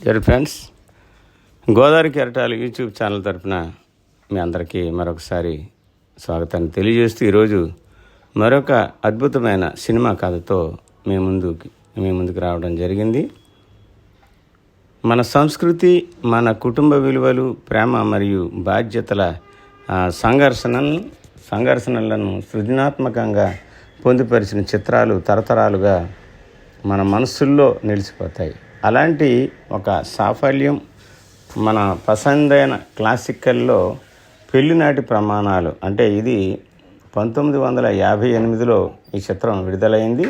Dear friends Godavari కెరటాలు YouTube channel తరపున మీ అందరికీ మరొకసారి స్వాగతాన్ని తెలియజేస్తూ ఈరోజు మరొక అద్భుతమైన సినిమా కథతో మీ ముందుకి మీ ముందుకు రావడం జరిగింది. మన సంస్కృతి మన కుటుంబ విలువలు ప్రేమ మరియు బాధ్యతల సంఘర్షణను సంఘర్షణలను సృజనాత్మకంగా పొందుపరిచిన చిత్రాలు తరతరాలుగా మన మనస్సుల్లో నిలిచిపోతాయి. అలాంటి ఒక సాఫల్యం మన పసందైన క్లాసికల్లో పెళ్ళినాటి ప్రమాణాలు. అంటే ఇది పంతొమ్మిది వందల యాభై ఎనిమిదిలో ఈ చిత్రం విడుదలైంది.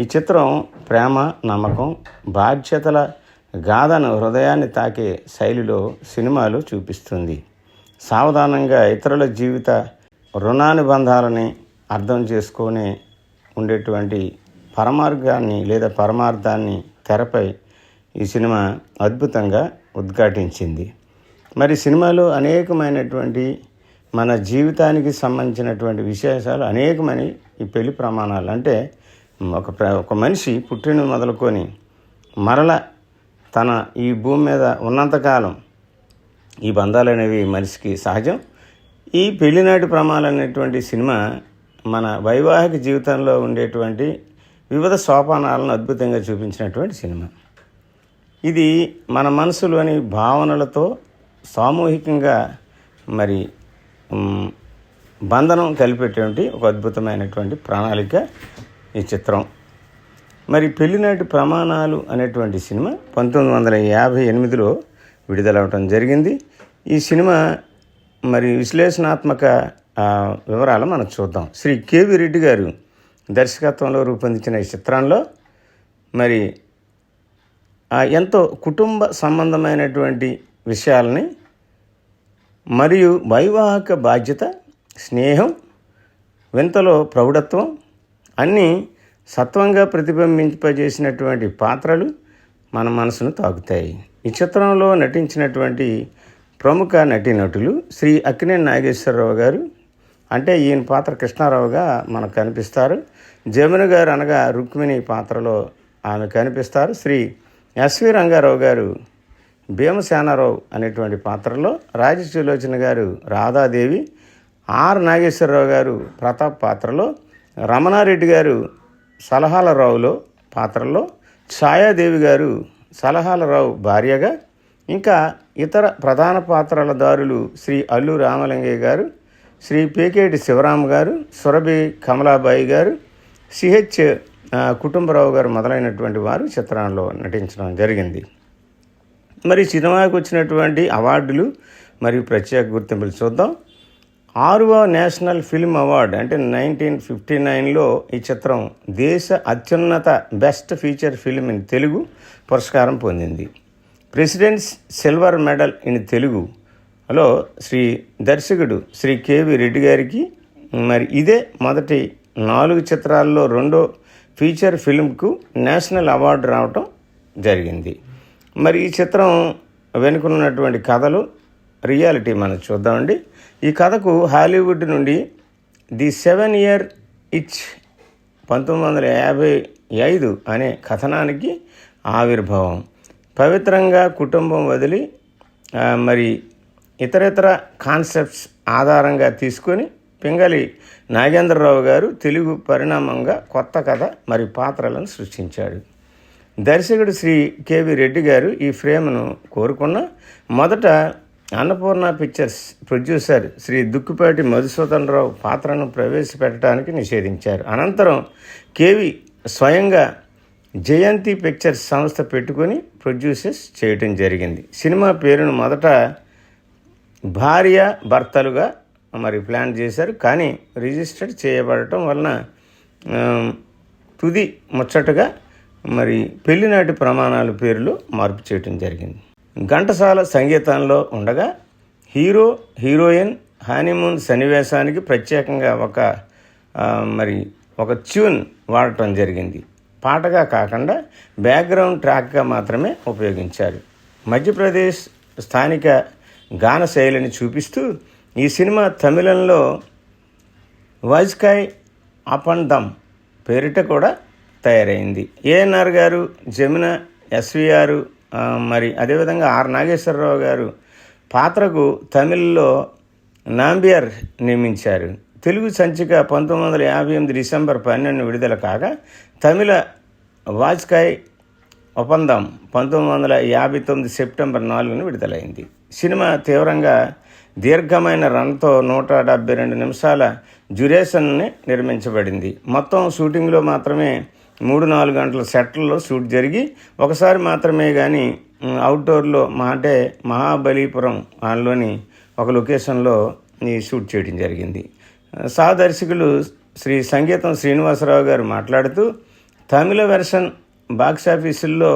ఈ చిత్రం ప్రేమ నమ్మకం బాధ్యతల గాథను హృదయాన్ని తాకే శైలిలో సినిమాలు చూపిస్తుంది. సావధానంగా ఇతరుల జీవిత రుణానుబంధాలని అర్థం చేసుకొని ఉండేటువంటి పరమార్గాన్ని లేదా పరమార్థాన్ని తెరపై ఈ సినిమా అద్భుతంగా ఉద్ఘాటించింది. మరి సినిమాలో అనేకమైనటువంటి మన జీవితానికి సంబంధించినటువంటి విశేషాలు అనేకమైన ఈ పెళ్ళి ప్రమాణాలు. అంటే ఒక ప్ర- ఒక మనిషి పుట్టిన మొదలుకొని మరల తన ఈ భూమి మీద ఉన్నంతకాలం ఈ బంధాలు అనేవి మనిషికి సహజం. ఈ పెళ్ళినాటి ప్రమాణాలు అనేటువంటి సినిమా మన వైవాహిక జీవితంలో ఉండేటువంటి వివిధ సోపానాలను అద్భుతంగా చూపించినటువంటి సినిమా. ఇది మన మనసులోని భావనలతో సామూహికంగా మరి బంధనం కలిపేటువంటి ఒక అద్భుతమైనటువంటి ప్రణాళిక ఈ చిత్రం. మరి పెళ్ళినాటి ప్రమాణాలు అనేటువంటి సినిమా పంతొమ్మిది వందల యాభై ఎనిమిదిలో విడుదలవటం జరిగింది. ఈ సినిమా మరి విశ్లేషణాత్మక వివరాలు మనం చూద్దాం. శ్రీ కేవి రెడ్డి గారు దర్శకత్వంలో రూపొందించిన ఈ చిత్రంలో మరి ఎంతో కుటుంబ సంబంధమైనటువంటి విషయాలని మరియు వైవాహిక బాధ్యత స్నేహం వింతలో ప్రౌఢత్వం అన్నీ సత్వంగా ప్రతిబింబింపజేసినటువంటి పాత్రలు మన మనసును తాకుతాయి. ఈ చిత్రంలో నటించినటువంటి ప్రముఖ నటీనటులు శ్రీ అక్కినేని నాగేశ్వరరావు గారు అంటే ఈయన పాత్ర కృష్ణారావుగా మనకు కనిపిస్తారు. జమున గారు అనగా రుక్మిణి పాత్రలో ఆమె కనిపిస్తారు. శ్రీ ఎస్వి రంగారావు గారు భీమసేనారావు అనేటువంటి పాత్రలో రాజసులోచన గారు రాధాదేవి ఆర్ నాగేశ్వరరావు గారు ప్రతాప్ పాత్రలో రమణారెడ్డి గారు సలహాల రావులో పాత్రలో ఛాయాదేవి గారు సలహాల రావు భార్యగా ఇంకా ఇతర ప్రధాన పాత్రల దారులు శ్రీ అల్లు రామలింగయ్య గారు శ్రీ పేకేటి శివరామ గారు సురభి కమలాబాయి గారు సిహెచ్ కుటుంబరావు గారు మొదలైనటువంటి వారు చిత్రంలో నటించడం జరిగింది. మరి సినిమాకు వచ్చినటువంటి అవార్డులు మరియు ప్రత్యేక గుర్తింపులు చూద్దాం. ఆరవ నేషనల్ ఫిల్మ్ అవార్డ్ అంటే నైన్టీన్ ఫిఫ్టీ నైన్లో ఈ చిత్రం దేశ అత్యున్నత best feature film in Telugu పురస్కారం పొందింది. ప్రెసిడెంట్స్ సిల్వర్ మెడల్ ఇన్ తెలుగులో శ్రీ దర్శకుడు శ్రీ కేవి రెడ్డి గారికి. మరి ఇదే మొదటి నాలుగు చిత్రాల్లో రెండో ఫీచర్ ఫిల్మ్కు నేషనల్ అవార్డు రావటం జరిగింది. మరి ఈ చిత్రం వెనుకనున్నటువంటి కథలు రియాలిటీ మనం చూద్దామండి. ఈ కథకు హాలీవుడ్ నుండి ది సెవెన్ ఇయర్ ఇచ్ పంతొమ్మిది వందల యాభై ఐదు అనే కథనానికి ఆవిర్భావం. పవిత్రంగా కుటుంబం వదిలి మరి ఇతరితర కాన్సెప్ట్స్ ఆధారంగా తీసుకొని పింగళి నాగేంద్రరావు గారు తెలుగు పరిణామంగా కొత్త కథ మరి పాత్రలను సృష్టించాడు. దర్శకుడు శ్రీ కేవి రెడ్డి గారు ఈ ఫ్రేమ్ను కోరుకున్న మొదట అన్నపూర్ణ పిక్చర్స్ ప్రొడ్యూసర్ శ్రీ దుక్కుపాటి మధుసూదనరావు పాత్రను ప్రవేశపెట్టడానికి నిషేధించారు. అనంతరం కేవి స్వయంగా జయంతి పిక్చర్స్ సంస్థ పెట్టుకొని ప్రొడ్యూసర్స్ చేయటం జరిగింది. సినిమా పేరును మొదట భార్య భర్తలుగా మరి ప్లాన్ చేశారు. కానీ రిజిస్టర్ చేయబడటం వలన తుది ముచ్చటగా మరి పెళ్ళినాటి ప్రమాణాల పేర్లు మార్పు చేయటం జరిగింది. ఘంటసాల సంగీతంలో ఉండగా హీరో హీరోయిన్ హనీమూన్ సన్నివేశానికి ప్రత్యేకంగా ఒక మరి ఒక ట్యూన్ వాడటం జరిగింది. పాటగా కాకుండా బ్యాక్గ్రౌండ్ ట్రాక్గా మాత్రమే ఉపయోగించారు. మధ్యప్రదేశ్ స్థానిక గాన శైలిని చూపిస్తూ ఈ సినిమా తమిళంలో వాజ్కాయ్ అప్ దమ్ పేరిట కూడా తయారైంది. ఏఎన్ఆర్ గారు జమున ఎస్విఆర్ మరి అదేవిధంగా ఆర్ నాగేశ్వరరావు గారు పాత్రకు తమిళ్ళో నాంబియర్ నియమించారు తెలుగు సంచిక పంతొమ్మిది వందల యాభై ఎనిమిది డిసెంబర్ పన్నెండు విడుదల కాగా తమిళ వాజ్కాయ్ ఒప్పందం పంతొమ్మిది వందల యాభై తొమ్మిది సెప్టెంబర్ నాలుగున విడుదలైంది. సినిమా తీవ్రంగా దీర్ఘమైన రన్తో నూట డెబ్బై రెండు నిమిషాల డ్యూరేషన్ని నిర్మించబడింది. మొత్తం షూటింగ్లో మాత్రమే మూడు నాలుగు గంటల సెట్లలో షూట్ జరిగి ఒకసారి మాత్రమే కానీ అవుట్డోర్లో మా అంటే మహాబలిపురం దానిలోని ఒక లొకేషన్లో ఈ షూట్ చేయడం జరిగింది. సహదర్శకులు శ్రీ సంగీతం శ్రీనివాసరావు గారు మాట్లాడుతూ తమిళ వెర్షన్ బాక్సాఫీసుల్లో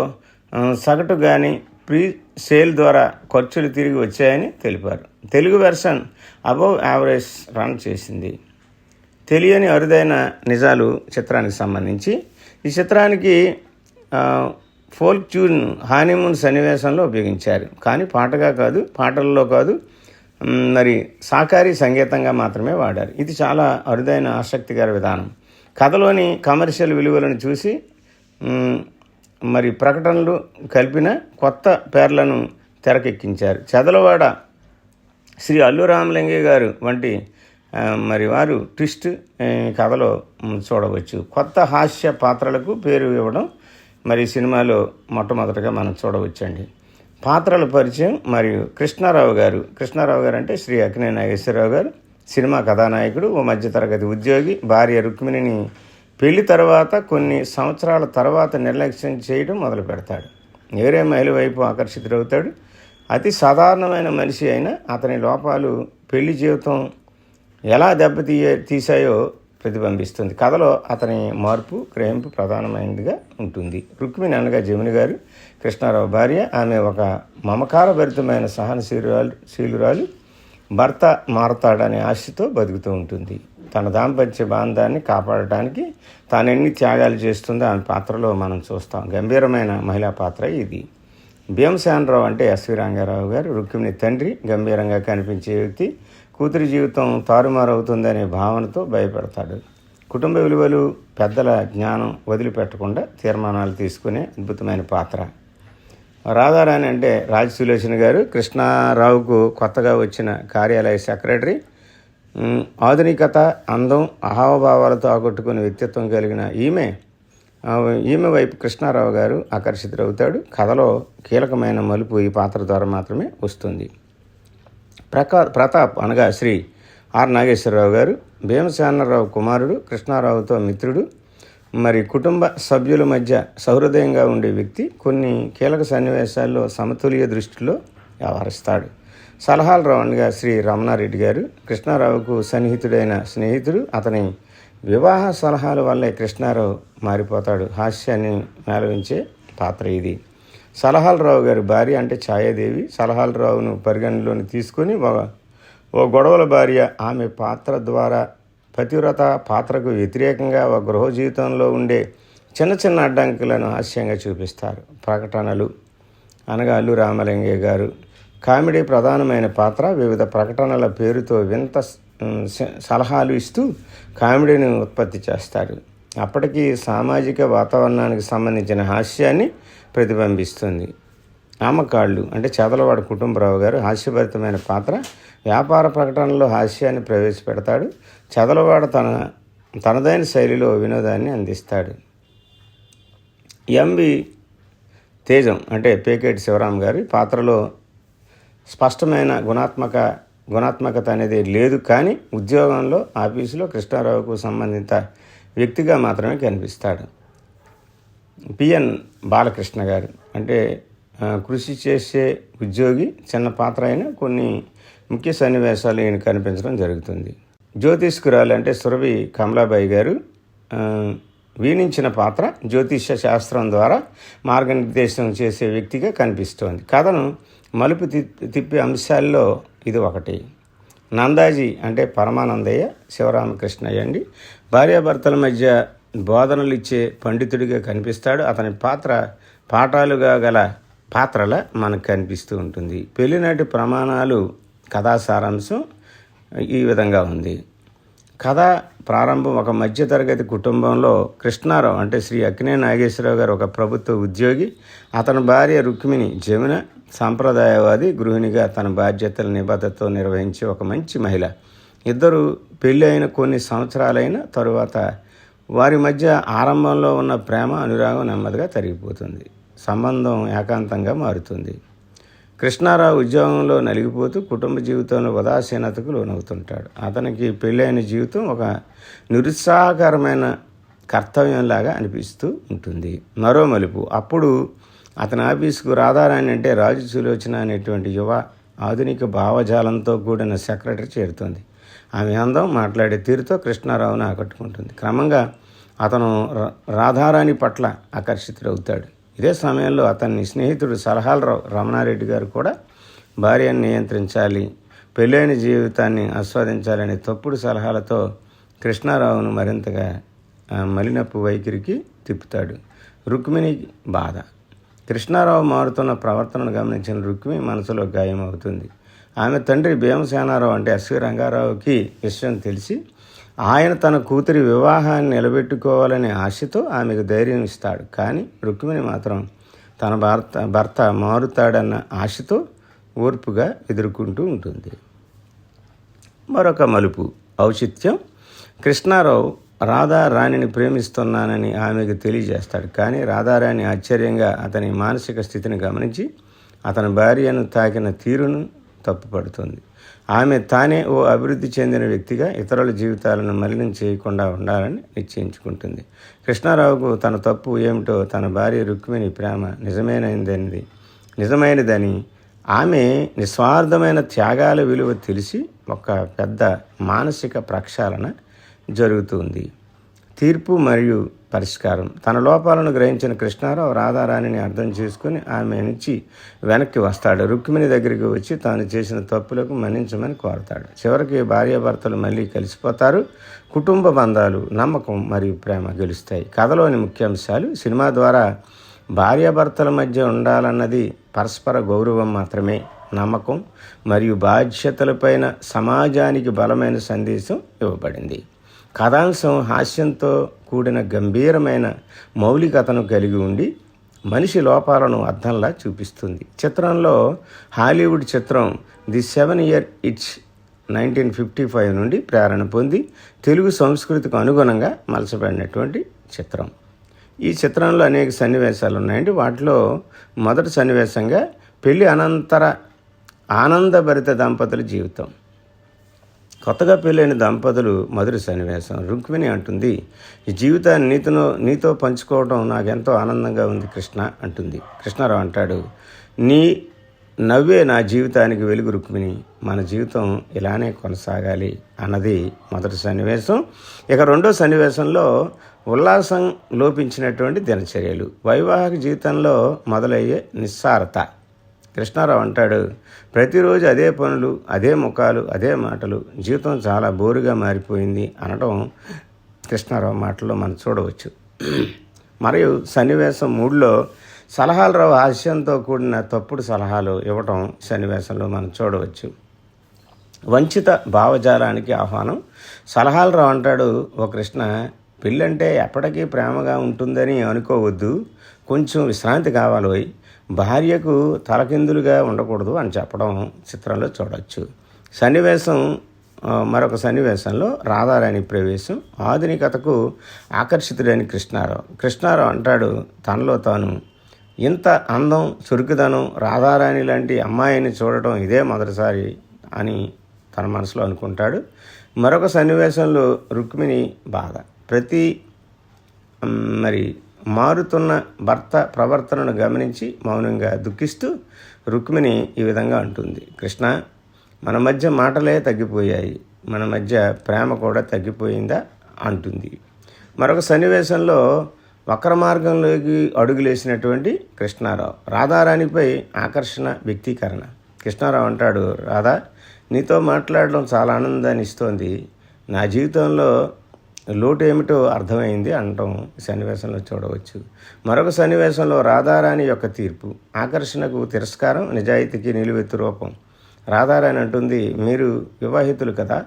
సగటు కానీ ప్రీ సేల్ ద్వారా ఖర్చులు తిరిగి వచ్చాయని తెలిపారు. Telugu version above average run చేసింది. తెలియని అరుదైన నిజాలు చిత్రానికి సంబంధించి. ఈ చిత్రానికి ఫోల్క్ ట్యూన్ హానీమూన్ సన్నివేశంలో ఉపయోగించారు. కానీ పాటగా కాదు పాటల్లో కాదు మరి సాకారి సంగీతంగా మాత్రమే వాడారు. ఇది చాలా అరుదైన ఆసక్తికర విధానం. కథలోని కమర్షియల్ విలువలను చూసి మరి ప్రకటనలు కలిపిన కొత్త పేర్లను తెరకెక్కించారు. చెదలవాడ శ్రీ అల్లు రామలింగయ్య గారు వంటి మరి వారు ట్విస్ట్ కథలో చూడవచ్చు. కొత్త హాస్య పాత్రలకు పేరు ఇవ్వడం మరి సినిమాలో మొట్టమొదటగా మనం చూడవచ్చండి. పాత్రల పరిచయం మరియు కృష్ణారావు గారు. కృష్ణారావు గారు అంటే శ్రీ అక్కినే నాగేశ్వరరావు గారు సినిమా కథానాయకుడు ఓ మధ్యతరగతి ఉద్యోగి భార్య రుక్మిణిని పెళ్ళి తర్వాత కొన్ని సంవత్సరాల తర్వాత నిర్లక్ష్యం చేయడం మొదలు పెడతాడు. వేరే మహిళ వైపు ఆకర్షితుడవుతాడు. అతి సాధారణమైన మనిషి అయినా అతని లోపాలు పెళ్ళి జీవితం ఎలా దెబ్బతీయ తీశాయో ప్రతిబింబిస్తుంది. కథలో అతని మార్పు గ్రహింపు ప్రధానమైనదిగా ఉంటుంది. రుక్మిణి అనగా జముని గారు కృష్ణారావు భార్య ఆమె ఒక మమకారభరితమైన సహనశీలురాలు శీలురాలు భర్త మారతాడనే ఆశతో బతుకుతూ ఉంటుంది. తన దాంపత్య బాంధాన్ని కాపాడటానికి తాను ఎన్ని త్యాగాలు చేస్తుందో ఆమె పాత్రలో మనం చూస్తాం. గంభీరమైన మహిళా పాత్ర ఇది. భీమసేనరావు అంటే ఎస్వి రంగారావు గారు రుక్మిణి తండ్రి గంభీరంగా కనిపించే వ్యక్తి. కూతురి జీవితం తారుమారవుతుందనే భావనతో భయపెడతాడు. కుటుంబ విలువలు పెద్దల జ్ఞానం వదిలిపెట్టకుండా తీర్మానాలు తీసుకునే అద్భుతమైన పాత్ర. రాధారాణి అంటే రాజ్ సులోచన గారు కృష్ణారావుకు కొత్తగా వచ్చిన కార్యాలయ సెక్రటరీ. ఆధునికత అందం అహావభావాలతో ఆకట్టుకునే వ్యక్తిత్వం కలిగిన ఈమె ఈమె వైపు కృష్ణారావు గారు ఆకర్షితుడవుతాడు కథలో కీలకమైన మలుపు ఈ పాత్ర ద్వారా మాత్రమే వస్తుంది. ప్రకా ప్రతాప్ అనగా శ్రీ ఆర్ నాగేశ్వరరావు గారు భీమసేనరావు కుమారుడు కృష్ణారావుతో మిత్రుడు మరి కుటుంబ సభ్యుల మధ్య సహృదయంగా ఉండే వ్యక్తి కొన్ని కీలక సన్నివేశాల్లో సమతుల్య దృష్టిలో వ్యవహరిస్తాడు. సలహాలు రౌండ్గా శ్రీ రమణారెడ్డి గారు కృష్ణారావుకు సన్నిహితుడైన స్నేహితుడు అతని వివాహ సలహాల వల్లే కృష్ణారావు మారిపోతాడు. హాస్యాన్ని మేలవించే పాత్ర ఇది. సలహాలరావు గారి భార్య అంటే ఛాయాదేవి. సలహాలరావును పరిగణలోని తీసుకొని ఓ గొడవల భార్య ఆమె పాత్ర ద్వారా పతివ్రత పాత్రకు వ్యతిరేకంగా ఒక గృహ జీవితంలో ఉండే చిన్న చిన్న అడ్డంకులను హాస్యంగా చూపిస్తారు. ప్రకటనలు అనగా అల్లు రామలింగయ్య గారు కామెడీ ప్రధానమైన పాత్ర. వివిధ ప్రకటనల పేరుతో వింత సలహాలు ఇస్తూ కామెడీని ఉత్పత్తి చేస్తాడు. అప్పటికీ సామాజిక వాతావరణానికి సంబంధించిన హాస్యాన్ని ప్రతిబింబిస్తుంది. ఆమకాళ్ళు అంటే చదలవాడ కుటుంబరావు గారు హాస్యభరితమైన పాత్ర. వ్యాపార ప్రకటనలో హాస్యాన్ని ప్రవేశపెడతాడు. చదలవాడ తన తనదైన శైలిలో వినోదాన్ని అందిస్తాడు. ఎంవి తేజం అంటే పేకేటి శివరాం గారి పాత్రలో స్పష్టమైన గుణాత్మక గుణాత్మకత అనేది లేదు కానీ ఉద్యోగంలో ఆఫీసులో కృష్ణారావుకు సంబంధిత వ్యక్తిగా మాత్రమే కనిపిస్తాడు. పిఎన్ బాలకృష్ణ గారు అంటే కృషి చేసే ఉద్యోగి చిన్న పాత్ర అయినా కొన్ని ముఖ్య సన్నివేశాలు ఈయన కనిపించడం జరుగుతుంది. జ్యోతిష్కురాలు అంటే సురభి కమలాబాయి గారు వీణించిన పాత్ర జ్యోతిష్య శాస్త్రం ద్వారా మార్గనిర్దేశం చేసే వ్యక్తిగా కనిపిస్తోంది. కథను మలుపు తిప్పి తిప్పే అంశాల్లో ఇది ఒకటి. నందాజీ అంటే పరమానందయ్య శివరామకృష్ణయ్య అండి. భార్యాభర్తల మధ్య బోధనలు ఇచ్చే పండితుడిగా కనిపిస్తాడు. అతని పాత్ర పాఠాలుగా గల పాత్రల మనకు కనిపిస్తూ ఉంటుంది. పెళ్ళినాటి ప్రమాణాలు కథా సారాంశం ఈ విధంగా ఉంది. కథ ప్రారంభం ఒక మధ్యతరగతి కుటుంబంలో కృష్ణారావు అంటే శ్రీ అక్కినే నాగేశ్వరరావు గారు ఒక ప్రభుత్వ ఉద్యోగి. అతని భార్య రుక్మిణి జమున సాంప్రదాయవాది గృహిణిగా తన బాధ్యతల నిబద్ధతతో నిర్వహించే ఒక మంచి మహిళ. ఇద్దరు పెళ్ళి అయిన కొన్ని సంవత్సరాలైన తరువాత వారి మధ్య ఆరంభంలో ఉన్న ప్రేమ అనురాగం నెమ్మదిగా తరిగిపోతుంది. సంబంధం ఏకాంతంగా మారుతుంది. కృష్ణారావు ఉద్యోగంలో నలిగిపోతూ కుటుంబ జీవితంలో ఉదాసీనతకు లోనవుతుంటాడు. అతనికి పెళ్ళైన జీవితం ఒక నిరుత్సాహకరమైన కర్తవ్యంలాగా అనిపిస్తూ ఉంటుంది. మరో మలుపు అప్పుడు అతని ఆఫీసుకు రాధారాణి అంటే రాజు సులోచన అనేటువంటి యువ ఆధునిక భావజాలంతో కూడిన సెక్రటరీ చేరుతుంది. ఆమె అందం మాట్లాడే తీరుతో కృష్ణారావును ఆకట్టుకుంటుంది. క్రమంగా అతను రాధారాణి పట్ల ఆకర్షితుడవుతాడు. ఇదే సమయంలో అతని స్నేహితుడు సలహాలరావు రమణారెడ్డి గారు కూడా భార్యను నియంత్రించాలి పెళ్ళైన జీవితాన్ని ఆస్వాదించాలనే తప్పుడు సలహాలతో కృష్ణారావును మరింతగా ఆ, వైఖరికి తిప్పుతాడు. రుక్మిణి బాధ. కృష్ణారావు మారుతున్న ప్రవర్తనను గమనించిన రుక్మి మనసులో గాయమవుతుంది. ఆమె తండ్రి భీమసేనారావు అంటే ఎస్వి రంగారావుకి విషయం తెలిసి ఆయన తన కూతురి వివాహాన్ని నిలబెట్టుకోవాలనే ఆశతో ఆమెకు ధైర్యం ఇస్తాడు. కానీ రుక్మిణి మాత్రం తన భర్త భర్త మారుతాడన్న ఆశతో ఓర్పుగా ఎదుర్కొంటూ ఉంటుంది. మరొక మలుపు. ఔచిత్యం. కృష్ణారావు రాధారాణిని ప్రేమిస్తున్నానని ఆమెకు తెలియజేస్తాడు. కానీ రాధారాణి ఆశ్చర్యంగా అతని మానసిక స్థితిని గమనించి అతని భార్యను తాకిన తీరును తప్పుపడుతుంది. ఆమె తానే ఓ అభివృద్ధి చెందిన వ్యక్తిగా ఇతరుల జీవితాలను మలినం చేయకుండా ఉండాలని నిశ్చయించుకుంటుంది. కృష్ణారావుకు తన తప్పు ఏమిటో తన భార్య రుక్మిణి ప్రేమ నిజమైనదనిది నిజమైనదని ఆమె నిస్వార్థమైన త్యాగాల విలువ తెలిసి ఒక పెద్ద మానసిక ప్రక్షాళన జరుగుతుంది. తీర్పు మరియు పరిష్కారం. తన లోపాలను గ్రహించిన కృష్ణారావు రాధారాణిని అర్థం చేసుకుని ఆమె నుంచి వెనక్కి వస్తాడు. రుక్మిణి దగ్గరికి వచ్చి తాను చేసిన తప్పులకు మన్నించమని కోరతాడు. చివరికి భార్యాభర్తలు మళ్ళీ కలిసిపోతారు. కుటుంబ బంధాలు నమ్మకం మరియు ప్రేమ గెలుస్తాయి. కథలోని ముఖ్యాంశాలు సినిమా ద్వారా భార్యాభర్తల మధ్య ఉండాలన్నది పరస్పర గౌరవం మాత్రమే. నమ్మకం మరియు బాధ్యతలపైన సమాజానికి బలమైన సందేశం ఇవ్వబడింది. కథాంశం హాస్యంతో కూడిన గంభీరమైన మౌలికతను కలిగి ఉండి మనిషి లోపాలను అర్థంలా చూపిస్తుంది. చిత్రంలో హాలీవుడ్ చిత్రం the seven year itch nineteen fifty five నుండి ప్రేరణ పొంది తెలుగు సంస్కృతికి అనుగుణంగా మలసబడినటువంటి చిత్రం. ఈ చిత్రంలో అనేక సన్నివేశాలు ఉన్నాయండి. వాటిలో మొదటి సన్నివేశంగా పెళ్ళి అనంతర ఆనందభరిత దంపతుల జీవితం. కొత్తగా పెళ్ళైన దంపతులు మధుర సన్నివేశం. రుక్మిణి అంటుంది ఈ జీవితాన్ని నీతిలో నీతో పంచుకోవడం నాకెంతో ఆనందంగా ఉంది కృష్ణ అంటుంది. కృష్ణారావు అంటాడు నీ నవ్వే నా జీవితానికి వెలుగు రుక్మిణి. మన జీవితం ఇలానే కొనసాగాలి అన్నది మొదటి సన్నివేశం. ఇక రెండో సన్నివేశంలో ఉల్లాసం లోపించినటువంటి దినచర్యలు. వైవాహిక జీవితంలో మొదలయ్యే నిస్సారత. కృష్ణారావు అంటాడు ప్రతిరోజు అదే పనులు అదే ముఖాలు అదే మాటలు జీవితం చాలా బోరుగా మారిపోయింది అనడం కృష్ణారావు మాటల్లో మనం చూడవచ్చు. మరియు సన్నివేశం మూడులో సలహాలరావు హాస్యంతో కూడిన తప్పుడు సలహాలు ఇవ్వటం సన్నివేశంలో మనం చూడవచ్చు. వంచిత భావజాలానికి ఆహ్వానం. సలహాలరావు అంటాడు ఓ కృష్ణ పెళ్ళంటే ఎప్పటికీ ప్రేమగా ఉంటుందని అనుకోవద్దు. కొంచెం విశ్రాంతి కావాలి. భార్యకు తలకిందులుగా ఉండకూడదు అని చెప్పడం చిత్రంలో చూడవచ్చు సన్నివేశం మరొక సన్నివేశంలో రాధారాణి ప్రవేశం. ఆధునికతకు ఆకర్షితుడైన కృష్ణారావు. కృష్ణారావు అంటాడు తనలో తాను ఇంత అందం చురుకుదనం రాధారాణి లాంటి అమ్మాయిని చూడటం ఇదే మొదటిసారి అని తన మనసులో అనుకుంటాడు. మరొక సన్నివేశంలో రుక్మిణి బాధ. ప్రతి మరి మారుతున్న భర్త ప్రవర్తనను గమనించి మౌనంగా దుఃఖిస్తూ రుక్మిణి ఈ విధంగా అంటుంది. కృష్ణ మన మధ్య మాటలే తగ్గిపోయాయి. మన మధ్య ప్రేమ కూడా తగ్గిపోయిందా? అంటుంది. మరొక సన్నివేశంలో వక్ర మార్గంలోకి అడుగులేసినటువంటి కృష్ణారావు రాధారాణిపై ఆకర్షణ వ్యక్తీకరణ. కృష్ణారావు అంటాడు రాధా నీతో మాట్లాడడం చాలా ఆనందాన్ని ఇస్తోంది. నా జీవితంలో లోటు ఏమిటో అర్థమైంది అనటం సన్నివేశంలో చూడవచ్చు. మరొక సన్నివేశంలో రాధారాణి యొక్క తీర్పు ఆకర్షణకు తిరస్కారం నిజాయితీకి నిలువెత్తు రూపం. రాధారాణి అంటుంది మీరు వివాహితులు కదా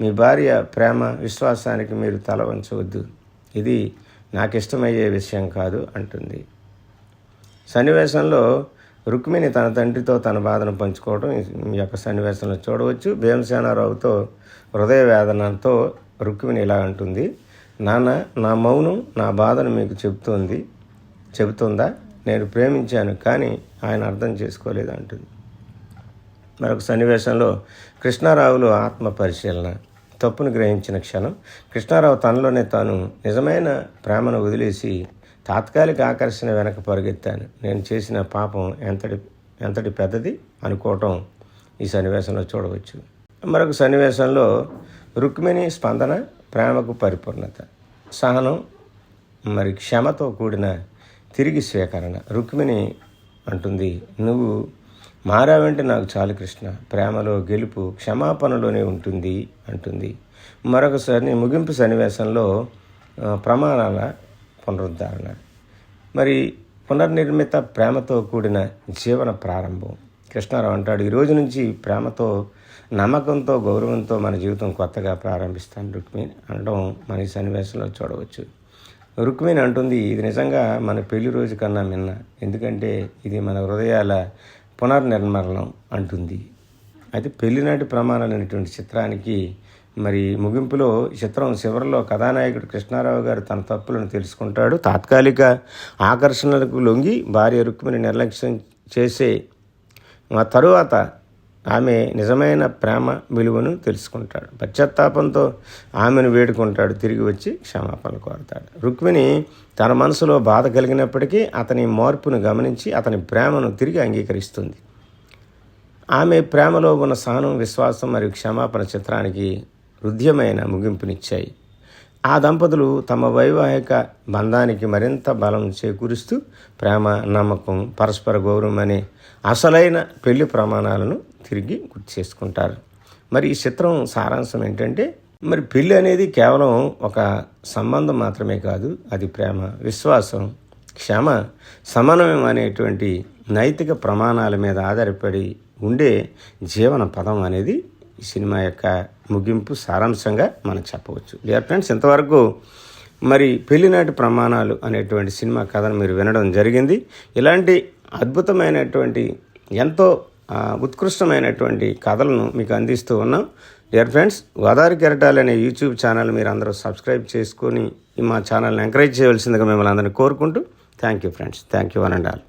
మీ భార్య ప్రేమ విశ్వాసానికి మీరు తల వంచవద్దు. ఇది నాకు ఇష్టమయ్యే విషయం కాదు అంటుంది. సన్నివేశంలో రుక్మిణి తన తండ్రితో తన బాధను పంచుకోవడం ఈ యొక్క సన్నివేశంలో చూడవచ్చు. భీమసేనారావుతో హృదయ వేదనతో రుక్మిణి ఇలా అంటుంది నాన్న నా మౌనం నా బాధను మీకు చెబుతోంది చెబుతుందా? నేను ప్రేమించాను కానీ ఆయన అర్థం చేసుకోలేదు అంటుంది. మరొక సన్నివేశంలో కృష్ణారావులో ఆత్మ పరిశీలన తప్పును గ్రహించిన క్షణం కృష్ణారావు తనలోనే తాను నిజమైన ప్రేమను వదిలేసి తాత్కాలిక ఆకర్షణ వెనక పరుగెత్తాను. నేను చేసిన పాపం ఎంతటి ఎంతటి పెద్దది అనుకోవటం ఈ సన్నివేశంలో చూడవచ్చు. మరొక సన్నివేశంలో రుక్మిణి స్పందన ప్రేమకు పరిపూర్ణత సహనం మరి క్షమతో కూడిన తిరిగి స్వీకరణ. రుక్మిణి అంటుంది నువ్వు మారావంటే నాకు చాలు కృష్ణ. ప్రేమలో గెలుపు క్షమాపణలోనే ఉంటుంది అంటుంది. మరొకసారి ముగింపు సన్నివేశంలో ప్రమాణాల పునరుద్ధరణ. మరి పునర్నిర్మిత ప్రేమతో కూడిన జీవన ప్రారంభం. కృష్ణారావు అంటాడు ఈరోజు నుంచి ప్రేమతో నమ్మకంతో గౌరవంతో మన జీవితం కొత్తగా ప్రారంభిస్తాను రుక్మిణి అనడం మన ఈ సన్నివేశంలో చూడవచ్చు. రుక్మిణి అంటుంది ఇది నిజంగా మన పెళ్ళి రోజు కన్నా మిన్న. ఎందుకంటే ఇది మన హృదయాల పునర్నిర్మరణం అంటుంది. అయితే పెళ్ళినాటి ప్రమాణాలు అనేటువంటి చిత్రానికి మరి ముగింపులో ఈ చిత్రం చివరిలో కథానాయకుడు కృష్ణారావు గారు తన తప్పులను తెలుసుకుంటాడు. తాత్కాలిక ఆకర్షణలకు లొంగి భార్య రుక్మిణి నిర్లక్ష్యం చేసే ఆ తరువాత ఆమె నిజమైన ప్రేమ విలువను తెలుసుకుంటాడు. పశ్చాత్తాపంతో ఆమెను వేడుకుంటాడు. తిరిగి వచ్చి క్షమాపణలు కోరతాడు. రుక్మిణి తన మనసులో బాధ కలిగినప్పటికీ అతని మార్పును గమనించి అతని ప్రేమను తిరిగి అంగీకరిస్తుంది. ఆమె ప్రేమలో ఉన్న సహనం విశ్వాసం మరియు క్షమాపణ చిత్రానికి హృదయమైన ముగింపునిచ్చాయి. ఆ దంపతులు తమ వైవాహిక బంధానికి మరింత బలం చేకూరుస్తూ ప్రేమ నమ్మకం పరస్పర గౌరవం అనే అసలైన పెళ్ళి ప్రమాణాలను తిరిగి గుర్తు చేసుకుంటారు మరి ఈ చిత్రం సారాంశం ఏంటంటే మరి పెళ్ళి అనేది కేవలం ఒక సంబంధం మాత్రమే కాదు అది ప్రేమ విశ్వాసం క్షమ సమన్వయం అనేటువంటి నైతిక ప్రమాణాల మీద ఆధారపడి ఉండే జీవన పదం అనేది ఈ సినిమా యొక్క ముగింపు సారాంశంగా మనం చెప్పవచ్చు. డియర్ ఫ్రెండ్స్ ఇంతవరకు మరి పెళ్ళినాటి ప్రమాణాలు అనేటువంటి సినిమా కథను మీరు వినడం జరిగింది. ఇలాంటి అద్భుతమైనటువంటి ఎంతో ఉత్కృష్టమైనటువంటి కథలను మీకు అందిస్తూ ఉన్నాం. డియర్ ఫ్రెండ్స్ గోదావరి కెరటాలు అనే యూట్యూబ్ ఛానల్ మీరు అందరూ సబ్స్క్రైబ్ చేసుకొని మా ఛానల్ని ఎంకరేజ్ చేయవలసిందిగా మిమ్మల్ని అందరినీ కోరుకుంటూ thank you friends thank you one and all